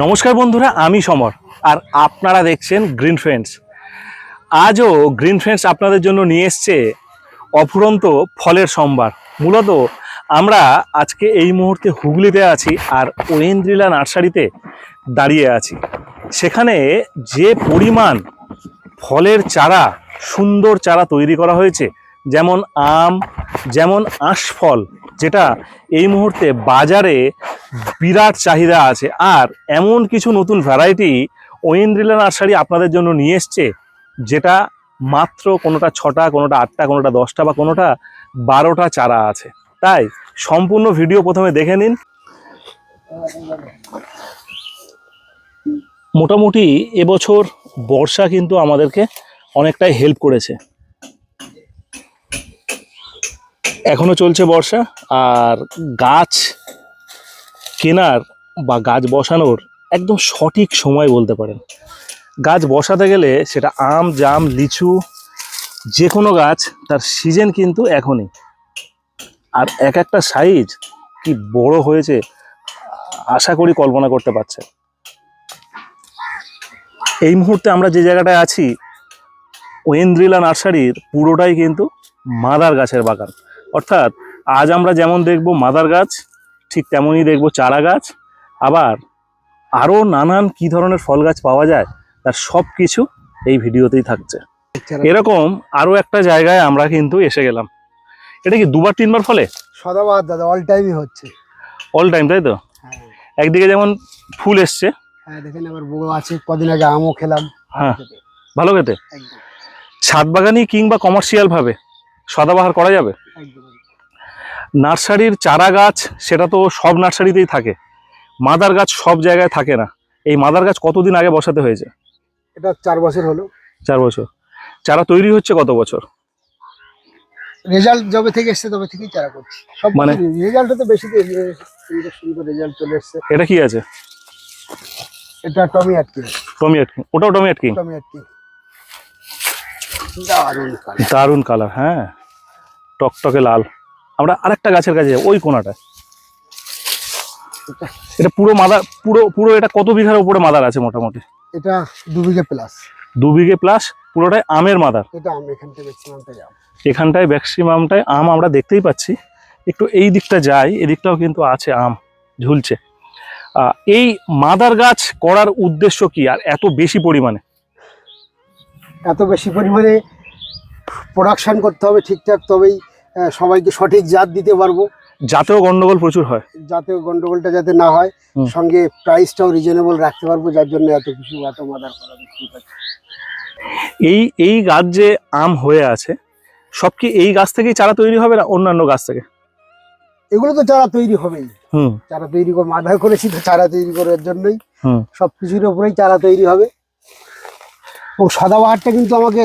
নমস্কার বন্ধুরা, আমি সমর, আর আপনারা দেখছেন গ্রিন ফ্রেন্ডস আজও গ্রিন ফ্রেন্ডস আপনাদের জন্য নিয়ে এসছে অফুরন্ত ফলের সম্ভার। মূলত আমরা আজকে এই মুহূর্তে হুগলিতে আছি আর ওয়েন্দ্রিলা নার্সারিতে দাঁড়িয়ে আছি। সেখানে যে পরিমাণ ফলের চারা, সুন্দর চারা তৈরি করা হয়েছে যেমন আম, যেমন আঁশফল, যেটা এই মুহূর্তে বাজারে বিরাট চাহিদা আছে। আর এমন কিছু নতুন ভ্যারাইটি ওয়েন্দ্রিলা নার্সারি আপনাদের জন্য নিয়ে এসছে, যেটা মাত্র কোনোটা ছটা, কোনোটা আটটা, কোনোটা দশটা বা কোনোটা বারোটা চারা আছে। তাই সম্পূর্ণ ভিডিও প্রথমে দেখে নিন। মোটামুটি এবছর বর্ষা কিন্তু আমাদেরকে অনেকটাই হেল্প করেছে। এখনও চলছে বর্ষা, আর গাছ কেনার বা গাছ বসানোর একদম সঠিক সময় বলতে পারেন। গাছ বসাতে গেলে সেটা আম, জাম, লিচু যে কোনো গাছ, তার সিজন কিন্তু এখনই। আর এক একটা সাইজ কি বড় হয়েছে, আশা করি কল্পনা করতে পারছে। এই মুহূর্তে আমরা যে জায়গাটায় আছি, ওয়েন্দ্রিলা নার্সারির পুরোটাই কিন্তু মাদার গাছের বাগান। অর্থাৎ আজ আমরা যেমন দেখব মাদার গাছ ঠিক তেমনই দেখব চারা গাছ। আবার আরও নানান কি ধরনের ফল গাছ পাওয়া যায় তার সব কিছু এই ভিডিওতেই থাকছে। এরকম আরও একটা জায়গায় আমরা কিন্তু এসে গেলাম। এটা কি দুবার তিনবার ফলে? সদাবাদ দাদা অল টাইমই হচ্ছে। অল টাইম তাই তো? হ্যাঁ। একদিকে যেমন ফুল এসছে। হ্যাঁ দেখেন আবার বড় আছে কদিন আগে আমও খেলাম। হ্যাঁ। ভালো খেতে? ছাদ বাগানি কিংবা কমার্শিয়াল ভাবে? সদাবাহার করা যাবে? নার্সারির চারা গাছ সেটা তো সব নার্সারিতেই থাকে। মাদার গাছ সব জায়গায় থাকে না। এই মাদার গাছ কতদিন আগে বসাতে হয়েছে? এটা চার বছর হলো। চার বছর। চারা তৈরি হচ্ছে কত বছর? রেজাল্ট যবে থেকে এসছে তবে থেকেই চারা করছি। সব মানে- রেজাল্ট তো বেশি সুন্দর রেজাল্ট চলে এসছে। এটা কি আছে? এটা টমি আটকে টমি আটকিং ওটাও টমি আটকিং টমি আটকে দারুণ কালার হ্যাঁ। টকটকে লাল। আমরা আরেকটা গাছের কাছে যাব, ওই কোনাটা এটা পুরো মাদার পুরো পুরো এটা কত বিঘার উপরে মাদার আছে মোটামুটি? এটা দু বিঘে প্লাস দু বিঘে প্লাস পুরোটাই আমের মাদার। এটা আমি এখান থেকে ম্যাক্সিমামটা এখানটায় ম্যাক্সিমামটাই আম আমরা দেখতেই পাচ্ছি। একটু এই দিকটা যাই এদিকটাও কিন্তু আছে আম ঝুলছে। এই মাদার গাছ করার উদ্দেশ্য কি? আর এত বেশি পরিমাণে? এত বেশি পরিমাণে প্রোডাকশান করতে হবে ঠিকঠাক তবেই সবাইকে সঠিক জাত দিতে পারব। যাতেও গন্ডগোল প্রচুর হয়। যাতে গন্ডগোলটা যাতে না হয় সঙ্গে প্রাইসটাও রিজনেবল রাখতে পারব যার জন্য এত কিছু এত মাদার করা এই এই গাছ যে আম হয়ে আছে সব কি এই গাছ থেকেই চারা তৈরি হবে না অন্যান্য গাছ থেকে? এগুলো তো চারা তৈরি হবেই। হুম। চারা তৈরি করে মাদার করেছি তো চারা তৈরি করার জন্যই। হুম। সব কিছুর উপরেই চারা তৈরি হবে। ও সাদাবাহারটা কিন্তু আমাকে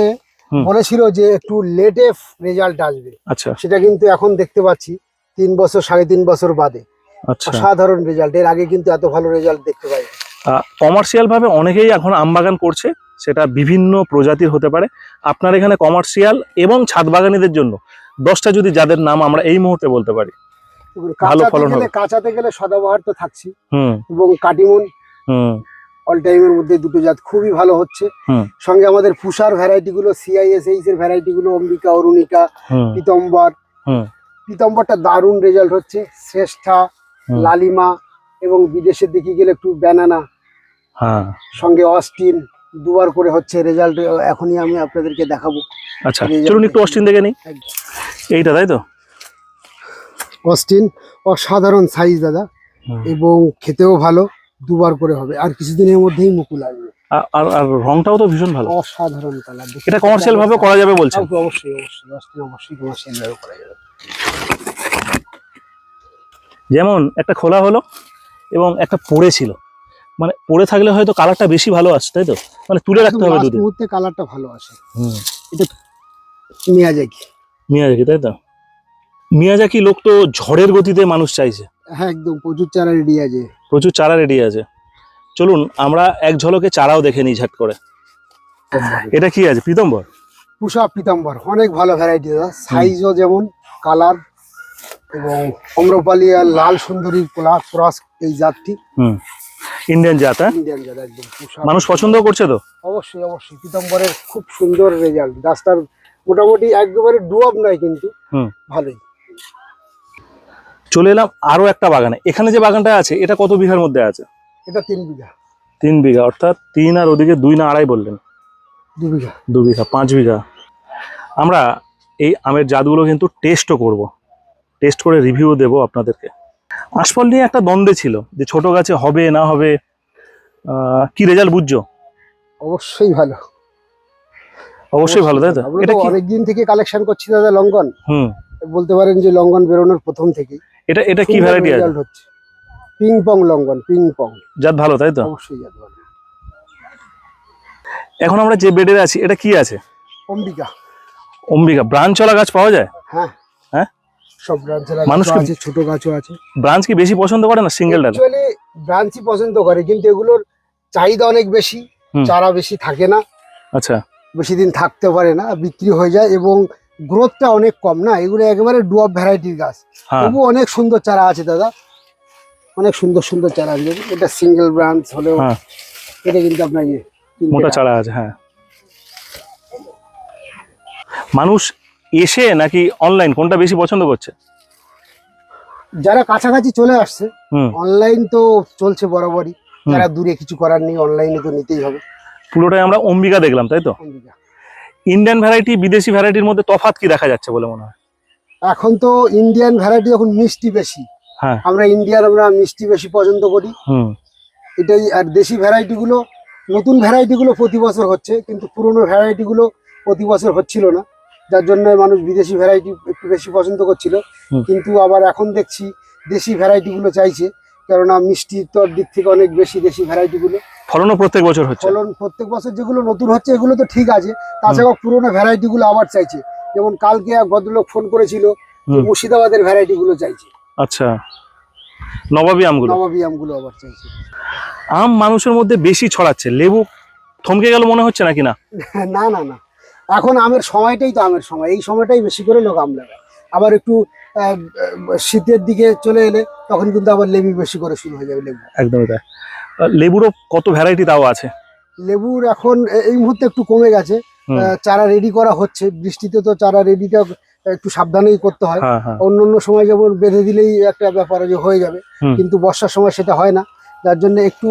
বলেছিল যে একটু লেটে রেজাল্ট আসবে। আচ্ছা। সেটা কিন্তু এখন দেখতে পাচ্ছি তিন বছর সাড়ে তিন বছর বাদে। আচ্ছা। অসাধারণ রেজাল্ট এর আগে কিন্তু এত ভালো রেজাল্ট দেখতে পাই। কমার্শিয়াল ভাবে অনেকেই এখন আম বাগান করছে সেটা বিভিন্ন প্রজাতির হতে পারে। আপনার এখানে কমার্শিয়াল এবং ছাদ বাগানীদের জন্য দশটা যদি যাদের নাম আমরা এই মুহূর্তে বলতে পারি ভালো ফলন হবে। কাঁচাতে গেলে সদাবাহার তো থাকছি এবং কাটিমন অল টাইমের মধ্যে দুটো জাত খুবই ভালো হচ্ছে। সঙ্গে আমাদের পুষার ভ্যারাইটি গুলো সিআইএসএইচ এর ভ্যারাইটি গুলো অম্বিকা অরুণিকা পিতম্বর। পিতম্বরটা দারুণ রেজাল্ট হচ্ছে। শ্রেষ্ঠা লালিমা এবং বিদেশের দিকে গেলে একটু ব্যানানা সঙ্গে অস্টিন দুবার করে হচ্ছে রেজাল্ট এখনই আমি আপনাদেরকে দেখাবো। আচ্ছা চলুন একটু অস্টিন দেখে নিই। এইটা তাই তো? অস্টিন অসাধারণ সাইজ দাদা। এবং খেতেও ভালো। দুবার করে হবে আর কিছুদিনের মধ্যেই মুকুল আসবে। আর আর রংটাও তো ভীষণ ভালো। অসাধারণ কালার এটা কমার্শিয়াল ভাবে করা যাবে বলছেন? অবশ্যই অবশ্যই অবশ্যই কমার্শিয়াল ভাবে করা যাবে। যেমন একটা খোলা হলো এবং একটা পড়ে ছিল। মানে পড়ে থাকলে হয়তো কালারটা বেশি ভালো আসছে তাই তো? মানে তুলে রাখতে হবে মুহূর্তে কালারটা ভালো আসে। হুম। মিয়াজাকি। মিয়াজাকি তাই তো? মিয়াজাকি লোক তো ঝড়ের গতিতে মানুষ চাইছে। হ্যাঁ একদম প্রচুর চারা রেডি আছে। প্রচুর চারা রেডি আছে। চলুন আমরা এক ঝলকে চারাও দেখে নিই ঝাট করে। এটা কি আছে? পিতম্বর? পুষা পিতাম্বর অনেক ভালো ভ্যারাইটি দাদা। সাইজও যেমন কালার এবং অম্রপালি আর লাল সুন্দরী ক্রস এই জাতটি। হুম ইন্ডিয়ান জাত ইন্ডিয়ান জাত একদম মানুষ পছন্দ করছে তো? অবশ্যই অবশ্যই। পিতম্বরের খুব সুন্দর রেজাল্ট গাছটার মোটামুটি একেবারে ডুয়াব নয় কিন্তু। হুম। ভালোই। চলে এলাম আরও একটা বাগানে। এখানে যে বাগানটা আছে এটা কত বিঘার মধ্যে আছে? এটা তিন বিঘা। তিন বিঘা অর্থাৎ তিন আর ওদিকে দুই না আড়াই বললেন? দু বিঘা। দু বিঘা পাঁচ বিঘা। আমরা এই আমের জাতগুলো কিন্তু টেস্টও করব। টেস্ট করে রিভিউ দেব আপনাদেরকে। আশফল নিয়ে একটা দ্বন্দ্বে ছিল যে ছোট গাছে হবে না হবে কি রেজাল্ট বুঝছ? অবশ্যই ভালো। অবশ্যই ভালো তাই তো? এটা অনেকদিন থেকে কালেকশন করছি দাদা লঙ্ঘন হুম। বলতে পারেন যে লঙ্ঘন বেরোনোর প্রথম থেকে এটা এটা কি ভ্যারাইটি আছে? হচ্ছে। পিং পং লঙ্ঘন পিং পং জাত ভালো তাই তো? অবশ্যই যাতে ভালো। এখন আমরা যে বেডে আছি এটা কি আছে? অম্বিকা। অম্বিকা। ব্রাঞ্চ চলা গাছ পাওয়া যায়? হ্যাঁ। হ্যাঁ? সব ব্রাঞ্চের মানুষ মানুষ আছে ছোট গাছও আছে। ব্রাঞ্চ কি বেশি পছন্দ করে না সিঙ্গেল ডাল অ্যাকচুয়ালি ব্রাঞ্চই পছন্দ করে কিন্তু এগুলোর চাহিদা অনেক বেশি চারা বেশি থাকে না। আচ্ছা। বেশি দিন থাকতে পারে না বিক্রি হয়ে যায় এবং গ্রোথটা অনেক কম না? এগুলো একেবারে ডুয়াব ভ্যারাইটির গাছ। হ্যাঁ। তবু অনেক সুন্দর চারা আছে দাদা। অনেক সুন্দর সুন্দর চারা আছে। এটা সিঙ্গেল ব্রাঞ্চ হলেও হ্যাঁ। এটা কিন্তু আপনার ইয়ে মোটা চারা। আছে হ্যাঁ। মানুষ এসে নাকি অনলাইন কোনটা বেশি পছন্দ করছে? যারা কাছাকাছি চলে আসছে অনলাইন তো চলছে বরাবরই। যারা দূরে কিছু করার নেই অনলাইনে তো নিতেই হবে। পুরোটাই আমরা অম্বিকা দেখলাম তাই তো? অম্বিকা। ইন্ডিয়ান ভ্যারাইটি বিদেশি ভ্যারাইটির মধ্যে তফাৎ কি দেখা যাচ্ছে বলে মনে হয়? এখন তো ইন্ডিয়ান ভ্যারাইটি এখন মিষ্টি বেশি। হ্যাঁ। আমরা ইন্ডিয়ার আমরা মিষ্টি বেশি পছন্দ করি। হুম। এটাই আর দেশি ভ্যারাইটি গুলো নতুন ভ্যারাইটি গুলো প্রতি বছর হচ্ছে কিন্তু পুরনো ভ্যারাইটি গুলো প্রতি বছর হচ্ছিল না। যার জন্য মানুষ বিদেশি ভ্যারাইটি একটু বেশি পছন্দ করছিল। কিন্তু আবার এখন দেখছি দেশি ভ্যারাইটি গুলো চাইছে কেননা মিষ্টির তোর দিক থেকে অনেক বেশি দেশি ভ্যারাইটি গুলো। ফলনও প্রত্যেক বছর হচ্ছে। ফলন প্রত্যেক বছর যেগুলো নতুন হচ্ছে এগুলো তো ঠিক আছে। তাছাড়াও পুরোনো ভ্যারাইটি গুলো আবার চাইছে। যেমন কালকে এক ভদ্রলোক ফোন করেছিল মুর্শিদাবাদের ভ্যারাইটি গুলো চাইছে। আচ্ছা। নবাবী আমগুলো? নবাবী আমগুলো আবার চাইছে। আম মানুষের মধ্যে বেশি ছড়াচ্ছে। লেবু থমকে গেল মনে হচ্ছে নাকি না? না না না। এখন আমের সময়টাই তো আমের সময়। এই সময়টাই বেশি করে লোক আম লাগায়। আবার একটু শীতের দিকে চলে এলে তখন কিন্তু আবার লেবু বেশি করে শুরু হয়ে যাবে লেবু। একদমই তাই। লেবুরও কত ভ্যারাইটি তাও আছে? লেবুর এখন এই মুহূর্তে একটু কমে গেছে। চারা রেডি করা হচ্ছে। বৃষ্টিতে তো চারা রেডিটা একটু সাবধানেই করতে হয়। হ্যাঁ হ্যাঁ। অন্য অন্য সময় যেমন বেঁধে দিলেই একটা ব্যাপার যে হয়ে যাবে। কিন্তু বর্ষার সময় সেটা হয় না। যার জন্য একটু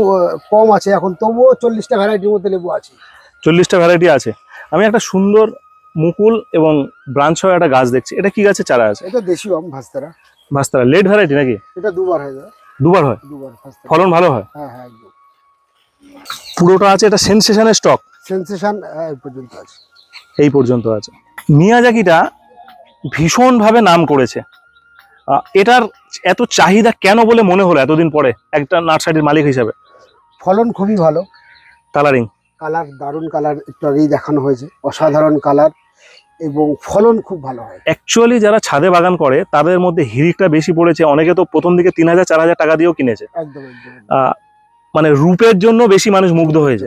কম আছে। এখন তবুও চল্লিশটা ভ্যারাইটির মধ্যে লেবু আছে। চল্লিশটা ভ্যারাইটি আছে। আমি একটা সুন্দর মুকুল এবং ব্রাঞ্চ হয়ে একটা গাছ দেখছি। এটা কি গাছের চারা আছে? এটা দেশি আম ভাস্তারা। ভাস্তারা। লেট ভ্যারাইটি নাকি? এটা দুবার হয়ে দুবার হয়? ফলন ভালো হয়? হ্যাঁ হ্যাঁ পুরোটা আছে? এটা সেনসেশনের স্টক সেন্সেশন এই পর্যন্ত আছে। এই পর্যন্ত আছে। মিয়াজাকিটা ভীষণভাবে নাম করেছে। এটার এত চাহিদা কেন বলে মনে হলো এতদিন পরে? একটা নার্সারির মালিক হিসাবে। ফলন খুবই ভালো। কালারিং কালার দারুণ কালার একটু আগেই দেখানো হয়েছে। অসাধারণ কালার। এবং ফলন খুব ভালো হয়। অ্যাকচুয়ালি যারা ছাদে বাগান করে তাদের মধ্যে হিরিকটা বেশি পড়েছে। অনেকে তো প্রথম দিকে তিন হাজার চার হাজার টাকা দিয়েও কিনেছে। একদম মানে রূপের জন্য বেশি মানুষ মুগ্ধ হয়েছে।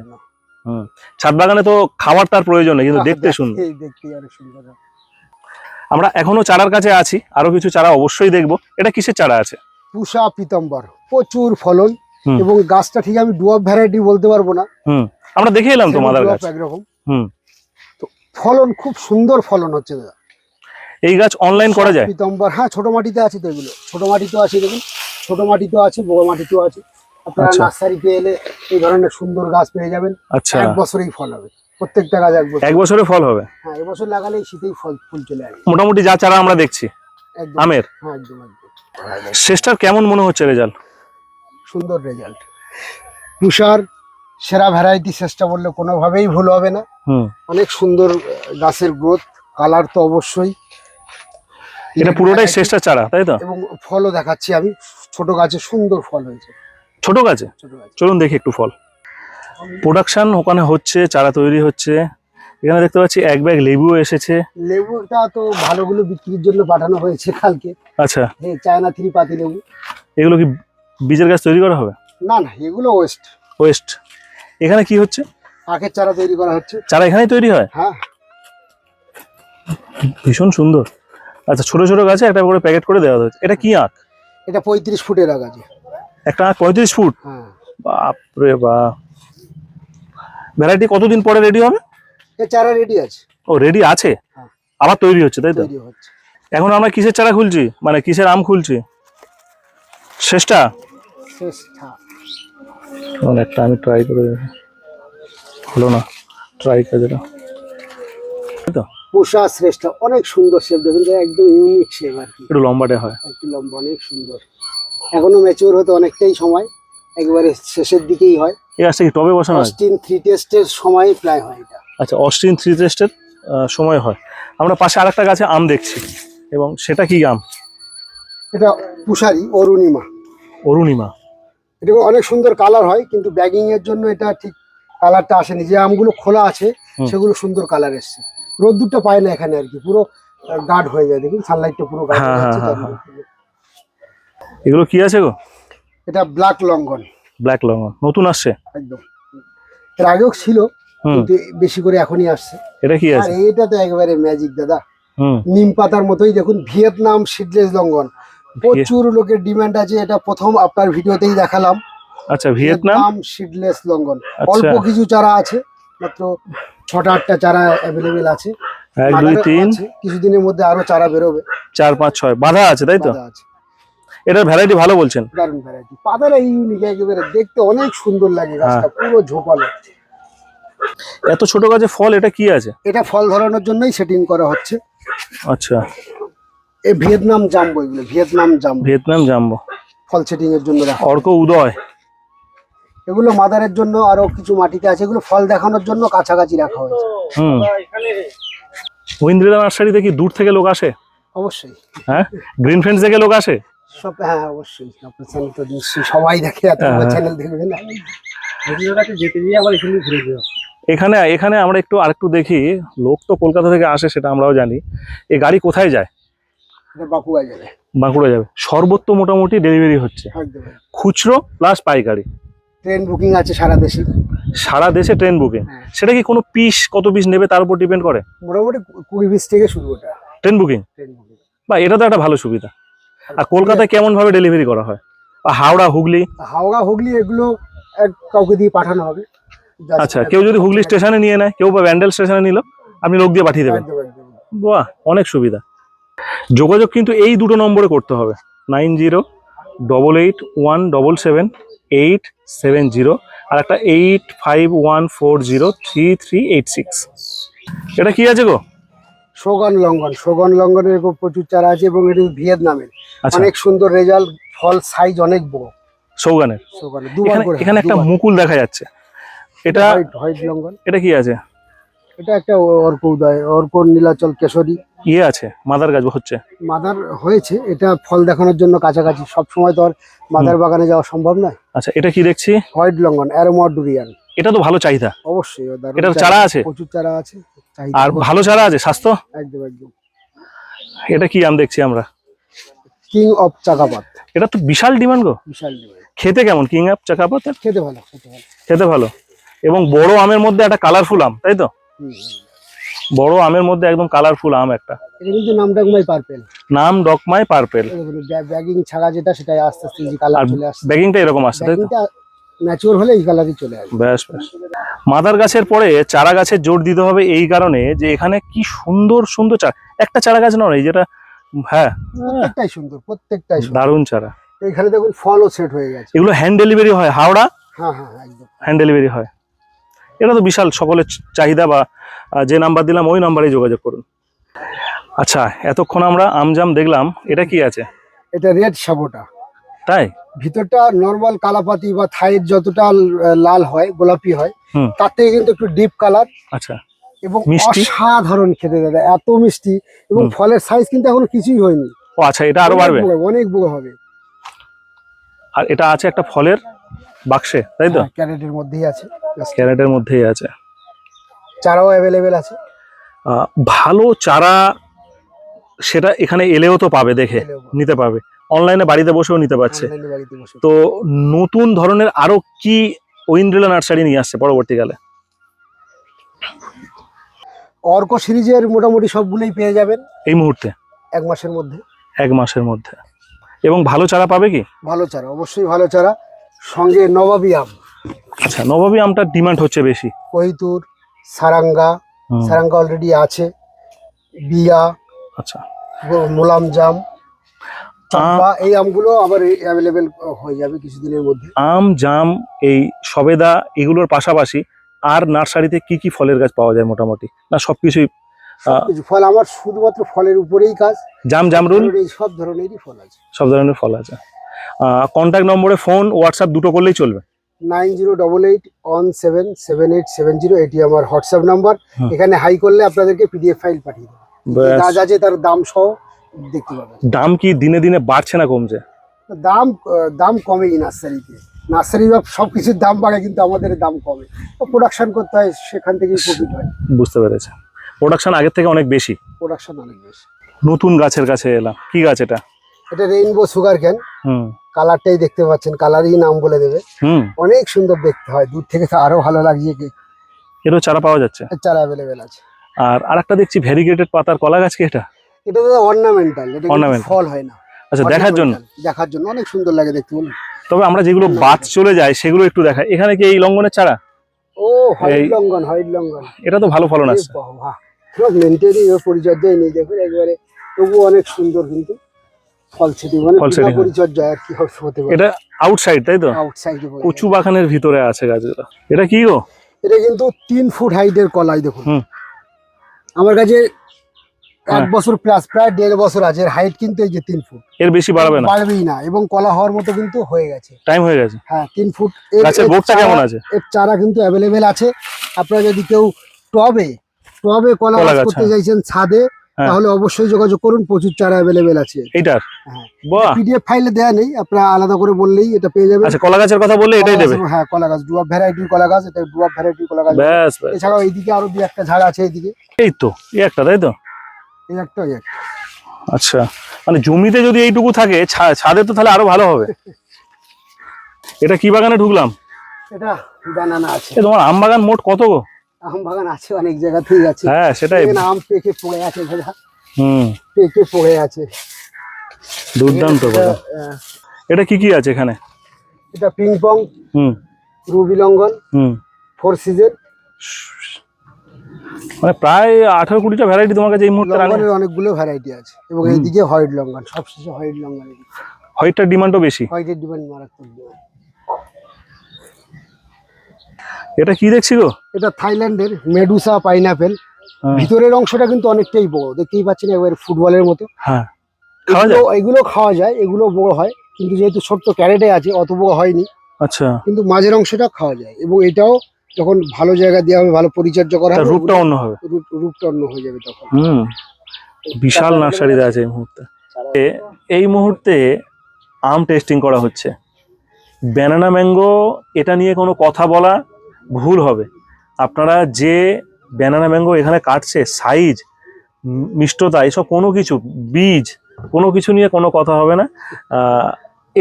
ছাদ বাগানে তো খাওয়ার তার প্রয়োজন নেই কিন্তু দেখতে সুন্দর। সুন্দর আমরা এখনও চারার কাছে আছি আরও কিছু চারা অবশ্যই দেখব। এটা কিসের চারা আছে? পুষা পিতম্বর প্রচুর ফলন এবং গাছটা ঠিক আমি ডুয়াব ভ্যারাইটি বলতে পারব না। আমরা দেখে এলাম তোমাদের গাছ একরকম। হুম। ফলন খুব সুন্দর ফলন হচ্ছে দাদা। এই গাছ অনলাইন করা যায়? পিতম্বর হ্যাঁ ছোট মাটিতে আছে তো এগুলো। ছোট মাটিতেও আছে দেখুন। ছোট মাটিতেও আছে বড় মাটিতেও আছে। আপনারা আচ্ছা। নার্সারিতে এলে এই ধরনের সুন্দর গাছ পেয়ে যাবেন। আচ্ছা। এক বছরেই ফল হবে। প্রত্যেকটা গাছ এক বছর। এক বছরে ফল হবে? হ্যাঁ এবছর লাগালেই শীতেই ফল ফুল চলে আসবে। মোটামুটি যা চারা আমরা দেখছি। আমের? হ্যাঁ একদম একদম। শেষটার কেমন মনে হচ্ছে রেজাল্ট সুন্দর রেজাল্ট তুষার সেরা ভ্যারাইটি চেষ্টা বললে কোনোভাবেই ভুল হবে না। হুম। অনেক সুন্দর গাছের গ্রোথ কালার তো অবশ্যই। এটা পুরোটাই শেষটা চারা তাই তো? এবং ফলও দেখাচ্ছি আমি। ছোট গাছে সুন্দর ফল হয়েছে। ছোট গাছে? ছোট গাছে। চলুন দেখি একটু ফল। প্রোডাকশন ওখানে হচ্ছে চারা তৈরি হচ্ছে। এখানে দেখতে পাচ্ছি এক ব্যাগ লেবুও এসেছে। লেবুটা তো ভালোগুলো বিক্রির জন্য পাঠানো হয়েছে কালকে। আচ্ছা। চায়না থ্রি পাতি লেবু। এগুলো কি বীজের গাছ তৈরি করা হবে? না না এগুলো ওয়েস্ট ওয়েস্ট এখানে কি হচ্ছে? আখের চারা তৈরি করা হচ্ছে। চারা এখানেই তৈরি হয়? হ্যাঁ। ভীষণ সুন্দর। আচ্ছা ছোট ছোট গাছে একটা করে প্যাকেট করে দেওয়া হচ্ছে এটা কি আখ? এটা পঁয়ত্রিশ ফুটের আগ আছে। একটা আখ পঁয়ত্রিশ ফুট? হ্যাঁ। বাপরে বা। ভ্যারাইটি কতদিন পরে রেডি হবে? চারা রেডি আছে। ও রেডি আছে? হ্যাঁ। আবার তৈরি হচ্ছে তাই তো? তৈরি হচ্ছে। এখন আমরা কিসের চারা খুলছি? মানে কিসের আম খুলছি? শেষটা? শেষ মানে একটা আমি ট্রাই করে হলো না ট্রাই কাজটা তাই তো। পোষা শ্রেষ্ঠ অনেক সুন্দর শেপ দেখুন একদম ইউনিক শেপ আর কি। একটু লম্বাটে হয়। একটু লম্বা অনেক সুন্দর। এখনও ম্যাচিওর হতে অনেকটাই সময় একবারে শেষের দিকেই হয়। এই গাছটা কি টবে বসানো অস্টিন থ্রি টেস্টের সময় প্রায় হয় এটা। আচ্ছা অস্টিন থ্রি টেস্টের সময় হয়। আমরা পাশে আরেকটা গাছে আম দেখছি এবং সেটা কি আম? এটা পুষারি অরুণিমা। অরুণিমা। এটা অনেক সুন্দর কালার হয় কিন্তু ব্যাগিং এর জন্য এটা ঠিক কালারটা আসেনি। যে আমগুলো খোলা আছে সেগুলো সুন্দর কালার এসছে। রোদ্দুরটা পায় না এখানে আর কি পুরো গার্ড হয়ে যায়। দেখুন সানলাইটটা পুরো গার্ড হয়ে হ্যাঁ, যাচ্ছে হ্যাঁ। এগুলো কি আছে গো? এটা ব্ল্যাক লঙ্গন। ব্ল্যাক লঙ্গন নতুন আসছে? একদম। এর আগেও ছিল কিন্তু বেশি করে এখনই আসছে। এটা কি আর আছে? এটা তো একেবারে ম্যাজিক দাদা। নিম পাতার মতোই দেখুন ভিয়েতনাম সিডলেস লঙ্ঘন প্রচুর লোকের ডিমান্ড আছে এটা প্রথম আপনার ভিডিওতেই দেখালাম। আচ্ছা ভিয়েতনাম? সিডলেস লঙ্ঘন আচ্ছা। অল্প কিছু চারা আছে মাত্র ছটা আটটা চারা অ্যাভেলেবেল আছে। এক দুই তিন? কিছুদিনের মধ্যে আরও চারা বেরোবে। চার পাঁচ ছয় বাধা আছে তাই তো? আছে। এটার ভ্যারাইটি ভালো বলছেন? দারুণ ভ্যারাইটি পাতাটা ইউনিক একেবারে দেখতে অনেক সুন্দর লাগে গাছটা হ্যাঁ। পুরো ঝোপালো। এত ছোট গাছে ফল এটা কি আছে? এটা ফল ধরানোর জন্যই সেটিং করা হচ্ছে। আচ্ছা। এই ভিয়েতনাম জাম্বো এগুলো ভিয়েতনাম জাম্বো। Vietnam jumbo. ফল সেটিং এর জন্য রাখা। অর্ক উদয়। এগুলো মাদারের জন্য আরও কিছু মাটিতে আছে এগুলো ফল দেখানোর জন্য কাছাকাছি রাখা হয়েছে। হুম। ঐন্দ্রিলা নার্সারিতে কি দূর থেকে লোক আসে? অবশ্যই। হ্যাঁ? গ্রিন ফ্রেন্ডস থেকে লোক আসে? সব হ্যাঁ অবশ্যই। আপনার চ্যানেল তো নিশ্চয়ই সবাই দেখে এত। চ্যানেল দেখবে না? ভিডিওটাকে যেতে দিয়ে আবার এখানে ঘুরে যাও। এখানে এখানে আমরা একটু আরেকটু দেখি লোক তো কলকাতা থেকে আসে সেটা আমরাও জানি। এই গাড়ি কোথায় যায়? বাঁকুড়া যাবে। বাঁকুড়া যাবে। সর্বত্র মোটামুটি ডেলিভারি হচ্ছে। খুচরো প্লাস পাইকারি। ট্রেন বুকিং আছে সারা দেশে। সারা দেশে ট্রেন বুকিং হ্যাঁ। সেটা কি কোনো পিস কত পিস নেবে তার উপর ডিপেন্ড করে? মোটামুটি কুড়ি পিস থেকে শুরু ওটা। ট্রেন বুকিং বা এটা তো একটা ভালো সুবিধা। আর কলকাতায় কেমন ভাবে ডেলিভারি করা হয়? বা হাওড়া হুগলি? হাওড়া হুগলি এগুলো এক কাউকে দিয়ে পাঠানো হবে। আচ্ছা কেউ যদি হুগলি স্টেশনে নিয়ে নেয় কেউ বা ব্যান্ডেল স্টেশনে নিল আপনি লোক দিয়ে পাঠিয়ে দেবেন। বাহ অনেক সুবিধা। যোগাযোগ কিন্তু এই দুটো নম্বরে করতে হবে। Nine zero double eight one double seven eight seven zero আর একটা eight five one four zero three three eight six এটা কি আছে গো? সোগন লঙ্ঘন। সোগন লঙ্ঘনের এরকম প্রচুর চারা আছে এবং এটা ভিয়েতনামের। আচ্ছা। অনেক সুন্দর রেজাল্ট ফল সাইজ অনেক বড়। সৌগানের এখানে একটা মুকুল দেখা যাচ্ছে। এটা হোয়াইট হোয়াইট লঙ্ঘন। এটা কি আছে? এটা একটা অর্ক উদয় অর্ক নীলাচল কেশরী। ইয়ে আছে মাদার গাছ হচ্ছে। মাদার হয়েছে এটা ফল দেখানোর জন্য কাছাকাছি। সব সময় তো আর মাদার বাগানে যাওয়া সম্ভব নয়। আচ্ছা এটা কি দেখছি? হোয়াইট লঙ্ঘন অ্যারোমা ডুরিয়ান এটা তো ভালো চাহিদা। অবশ্যই ও এটার চারা আছে? প্রচুর চারা আছে আর ভালো চারা আছে স্বাস্থ্য? একদম একদম। এটা কি আম দেখছি আমরা? কিং অফ চাকাপাত। এটা তো বিশাল ডিমান্ড গো। বিশাল demand। খেতে কেমন? কিং অফ চাকাপাত খেতে ভালো খেতে ভালো। খেতে ভালো। এবং বড় আমের মধ্যে একটা কালারফুল আম তাই তো। বড় আমের মধ্যে একদম কালারফুল আম একটা। এটা কিন্তু নামটা ঘুমাই পারপেল নাম ডকমাই পার্পেল ব্যাগিং ছাগা যেটা সেটাই আস্তে আস্তে এই কালার চলে আসছে। ব্যাগিংটা এরকম আসছে তাই তো? ম্যাচিওর হলে এই কালারই চলে আসবে। ব্যাস ব্যাস। মাদার গাছের পরে চারা গাছের জোর দিতে হবে এই কারণে যে এখানে কি সুন্দর সুন্দর চারা। একটা চারা গাছ নয় যেটা হ্যাঁ। প্রত্যেকটাই সুন্দর প্রত্যেকটাই দারুণ চারা। এখানে দেখুন ফলও সেট হয়ে গেছে। এগুলো হ্যান্ড ডেলিভারি হয় হাওড়া? হ্যাঁ হ্যাঁ, একদম। হ্যান্ড ডেলিভারি হয়। এটা তো বিশাল সকলের চাহিদা বা যে নাম্বার দিলাম ওই নাম্বারে যোগাযোগ করুন। আচ্ছা এতক্ষণ আমরা আমজাম দেখলাম এটা কি আছে? এটা রেড সাবোটা তাই? ভিতরটা নর্মাল কালাপাতি বা থাইয়ের যতটা লাল হয় গোলাপি হয় তার থেকে কিন্তু একটু ডিপ কালার আচ্ছা। এবং মিষ্টি? অসাধারণ খেতে দাদা এত মিষ্টি। এবং ফলের সাইজ কিন্তু এখন কিছুই হয়নি। ও আচ্ছা এটা আরও বাড়বে? বড়, অনেক বড় হবে। আর এটা আছে একটা ফলের? বাক্সে তাই তো? হ্যাঁ, ক্যারেটের মধ্যেই আছে। ক্যারেটের মধ্যেই আছে। চারাও অ্যাভেলেবেল আছে। ভালো চারা সেটা এখানে এলেও তো পাবে দেখে নিতে পাবে। অনলাইনে বাড়িতে বসেও নিতে পারছে। তো নতুন ধরনের আরও কি ঐন্দ্রিলা নার্সারি নিয়ে আসছে পরবর্তীকালে? অর্ক সিরিজের মোটামুটি সবগুলোই পেয়ে যাবেন। এই মুহূর্তে? এক মাসের মধ্যে। এক মাসের মধ্যে। এবং ভালো চারা পাবে কি? ভালো চারা অবশ্যই ভালো চারা। সঙ্গে নবাবী আম। আচ্ছা নবাবী আমটার ডিমান্ড হচ্ছে বেশি। কৈতুর সারাঙ্গা সারাঙ্গা অলরেডি আছে। বিয়া আচ্ছা। মোলাম জাম। এই আমগুলো আবার অ্যাভেলেবেল হয়ে যাবে কিছুদিনের মধ্যে। আম জাম এই সবেদা এগুলোর পাশাপাশি আর নার্সারিতে কি কি ফলের গাছ পাওয়া যায় মোটামুটি? না সবকিছুই ফল আমার শুধুমাত্র ফলের উপরেই কাজ। জাম জামরুল? এই সব ধরনেরই ফল আছে। সব ধরনের ফল আছে। কন্ট্যাক্ট নম্বরে ফোন হোয়াটসঅ্যাপ দুটো করলেই চলবে। Nine zero double eight one seven seven eight seven zero এটি আমার হোয়াটসঅ্যাপ নাম্বার এখানে হাই করলে আপনাদেরকে পিডিএফ ফাইল পাঠিয়ে দেবো। ব্যাস। যা যা আছে তার দাম সহ দেখতে পাবেন। দাম কি দিনে দিনে বাড়ছে না কমছে? দাম দাম কমেই নার্সারিতে। নার্সারি বা সব কিছুর দাম বাড়ে কিন্তু আমাদের দাম কমে। প্রোডাকশন করতে হয় সেখান থেকেই প্রফিট হয়। বুঝতে পেরেছে। প্রোডাকশন আগের থেকে অনেক বেশি। প্রোডাকশন অনেক বেশি। নতুন গাছের কাছে এলাম। কি গাছ এটা? এটা রেইনবো সুগার ক্যান হুম। কালারটাই দেখতে পাচ্ছেন কালারই নাম বলে দেবে। হুম। অনেক সুন্দর দেখতে হয় দূর থেকে তো আরও ভালো লাগছে কি এরও চারা পাওয়া যাচ্ছে? চারা অ্যাভেলেবেল আছে। আর আরেকটা দেখছি ভ্যারিগেটেড পাতার কলা গাছ কি এটা? এটা তো অর্নামেন্টাল এটা ফল হয় না। আচ্ছা দেখার জন্য? দেখার জন্য অনেক সুন্দর লাগে দেখতে বলুন। তবে আমরা যেগুলো বাদ চলে যায় সেগুলো একটু দেখাই। এখানে কি এই লঙ্ঘনের চারা? ও হোয়াইট লঙ্ঘন হোয়াইট লঙ্ঘন এটা তো ভালো ফলন আছে। বাহ। মেনটেনই পরিচর্যায় নেই দেখুন একবারে তবু অনেক সুন্দর কিন্তু। ফল ছিটি মানে ফল বিনা ছিটি, হ্যাঁ। পরিচর্যা কি হতে হতে পারে। এটা আউটসাইড তাই তো? আউটসাইডে কচু বাগানের ভিতরে আছে গাছগুলো। এটা কি গো? এটা কিন্তু তিন ফুট হাইটের কলাই দেখুন। আমার কাছে এক হ্যাঁ। বছর প্লাস প্রায় দেড় বছর আছে। এর হাইট কিন্তু এই যে তিন ফুট। এর বেশি বাড়াবে না? বাড়বেই না এবং কলা হওয়ার মতো কিন্তু হয়ে গেছে। টাইম হয়ে গেছে? হ্যাঁ তিন ফুট। এর- গাছের গোড়টা চারা- কেমন আছে? এর চারা কিন্তু অ্যাভেলেবেল আছে। আপনারা যদি কেউ টবে টবে কলা করতে হ্যাঁ। চাইছেন ছাদে। তাহলে অবশ্যই যোগাযোগ করুন প্রচুর চারা অ্যাভেলেবেল আছে। হ্যাঁ। বাহ। পিডিএফ ফাইলে দেয়া নেই আপনারা আলাদা করে বললেই এটা পেয়ে যাবেন। আচ্ছা কলা গাছের কথা বললে এটাই দেবে? হ্যাঁ কলা গাছ ডুয়াব ভ্যারাইটির কলা গাছ এটা ডুয়াব ভ্যারাইটির কলা গাছ ব্যাস। এছাড়াও এইদিকে আরও দুই একটা ঝাড় আছে এইদিকে। এই তো এই একটা তাই তো? এই একটা এই একটা। আচ্ছা মানে জমিতে যদি এইটুকু থাকে ছাদে তো তাহলে আরও ভালো হবে। এটা কি বাগানে ঢুকলাম? এটা বানানা আছে। তোমার আম বাগান মোট কত গো? আম বাগান আছে অনেক জায়গাতেই আছে। হ্যাঁ সেটাই। আম পেকে পড়ে আছে দাদা। হুম। পেকে পড়ে আছে। দুর্দান্ত বাগান এটা কি কি আছে এখানে? এটা পিং পং হুম। রুবি লঙ্ঘন হুম। ফোর সিজন মানে প্রায় আঠারো কুড়িটা ভ্যারাইটি তোমার কাছে এই মুহূর্তে রাখা অনেকগুলো ভ্যারাইটি আছে। এবং এইদিকে হোয়াইট লঙ্ঘন সবশেষে হোয়াইট লঙ্ঘন হোয়াইটটার ডিমান্ডও বেশি। হোয়াইটের ডিমান্ড মারাত্মক। এটা কি দেখছি গো? এটা থাইল্যান্ডের মেডুসা পাইনাপেল। হ্যাঁ, ভিতরের অংশটা কিন্তু অনেকটাই বড়। দেখতেই পাচ্ছেন একবার ফুটবলের মতো। হ্যাঁ। এগুলো- খাওয়া যায়? এগুলো বড় হয় কিন্তু যেহেতু ছোট্ট ক্যারেটে আছে অত বড় হয়নি। আচ্ছা। কিন্তু মাঝের অংশটা খাওয়া যায় এবং এটাও যখন ভালো জায়গা দেওয়া হবে ভালো পরিচর্যা করা হবে রূপটা অন্য হবে। রূপ- রূপটা অন্য হয়ে যাবে তখন। হুম। বিশাল নার্সারিতে আছে এই মুহূর্তে। এই মুহূর্তে আম টেস্টিং করা হচ্ছে। ব্যানানা ম্যাঙ্গো এটা নিয়ে কোনো কথা বলা ভুল হবে। আপনারা যে ব্যানানা ম্যাঙ্গো এখানে কাটছে সাইজ মিষ্টতা এসব কোনো কিছু বীজ কোনো কিছু নিয়ে কোনো কথা হবে না।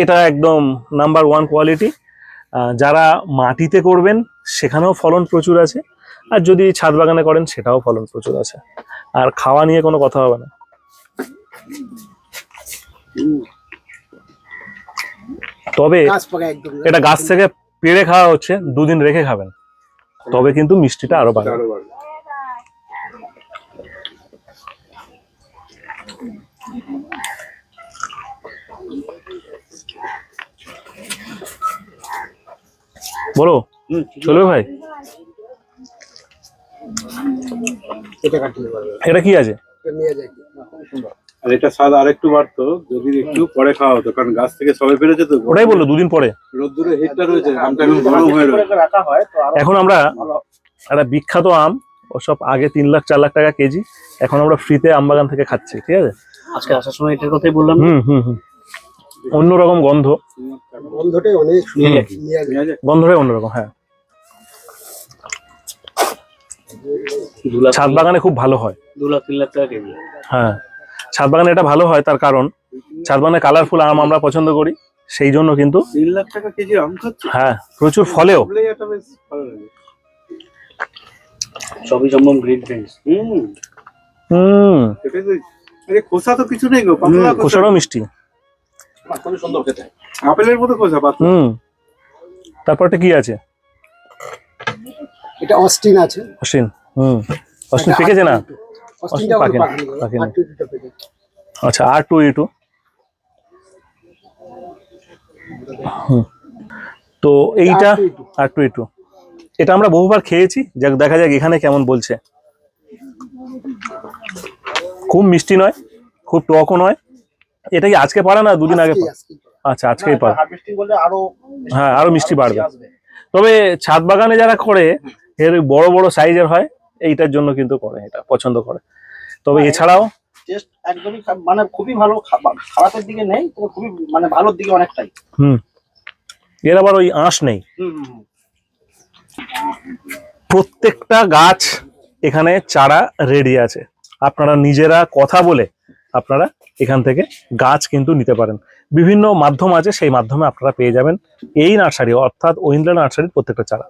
এটা একদম নাম্বার ওয়ান কোয়ালিটি যারা মাটিতে করবেন সেখানেও ফলন প্রচুর আছে। আর যদি ছাদ বাগানে করেন সেটাও ফলন প্রচুর আছে। আর খাওয়া নিয়ে কোনো কথা হবে না। তবে এটা গাছ থেকে পেড়ে খাওয়া হচ্ছে দুদিন রেখে খাবেন। তবে কিন্তু মিষ্টিটা আরও বাড়বে বলো চলবে ভাই? এটা কি আছে? আর এটা স্বাদ আরেকটু বাড়তো যদি একটু পরে খাওয়া হতো কারণ গাছ থেকে সবে ফেলেছে তো। ওটাই বলল দুদিন পরে। রোদ্দুরে হিটটা রয়েছে আমটা এখন গরম হয়ে রয়েছে। এখন আমরা একটা বিখ্যাত আম ওসব আগে তিন লাখ চার লাখ টাকা কেজি এখন আমরা ফ্রিতে আম বাগান থেকে খাচ্ছি ঠিক আছে? আজকে আসার সময় এটার কথাই বললাম। হুম হুম হুম। অন্যরকম গন্ধ। গন্ধটাই অনেক? গন্ধটাই অন্যরকম হ্যাঁ। ছাদ বাগানে খুব ভালো হয়। দু লাখ তিন লাখ টাকা কেজি। হ্যাঁ। ছাদ বাগানে এটা ভালো হয় তার কারণ ছাদ বাগানে কালারফুল আম আমরা পছন্দ করি সেই জন্য কিন্তু তিন লাখ টাকা কেজি আম খাচ্ছে? হ্যাঁ প্রচুর ফলেও। বললেই একটা বেশ ভালো লাগে। সবই সম্ভব গ্রিন ফ্রেন্ডস হুম। হুম। তো খোসা তো কিছু নেই গো খোসাটাও মিষ্টি। সুন্দর খেতে। আপেলের মতো খোসা পাতলা। হুম। তারপরটা কি আছে? এটা অস্টিন আছে। অশ্বিন হুম। পেকেছে না? R22 অস্টিনটা পাকেনি, পাকেনি পাকেনি। R22 টা পেকেছে। আচ্ছা আর টু ই টু। তো এইটা R22 আর টু ই টু। এটা আমরা বহুবার খেয়েছি যাক দেখা যাক এখানে কেমন বলছে। খুব মিষ্টি নয় খুব টকও নয়। এটা কি আজকে পারে না দুদিন আগে। আচ্ছা আজকেই পারে। আরও হ্যাঁ আরও মিষ্টি বাড়বে। তবে ছাদ বাগানে যারা করে এর বড় বড় সাইজের হয় এইটার জন্য কিন্তু করে এটা পছন্দ করে। তবে এছাড়াও টেস্ট একদমই মানে খুবই ভালো খারাপের দিকে নেই তবে খুবই মানে ভালোর দিকে অনেকটাই। হুম। এর আবার ওই আঁশ নেই। প্রত্যেকটা গাছ এখানে চারা রেডি আছে। আপনারা নিজেরা কথা বলে আপনারা এখান থেকে গাছ কিন্তু নিতে পারেন। বিভিন্ন মাধ্যম আছে সেই মাধ্যমে আপনারা পেয়ে যাবেন এই নার্সারি অর্থাৎ ঐন্দ্রা নার্সারির প্রত্যেকটা চারা।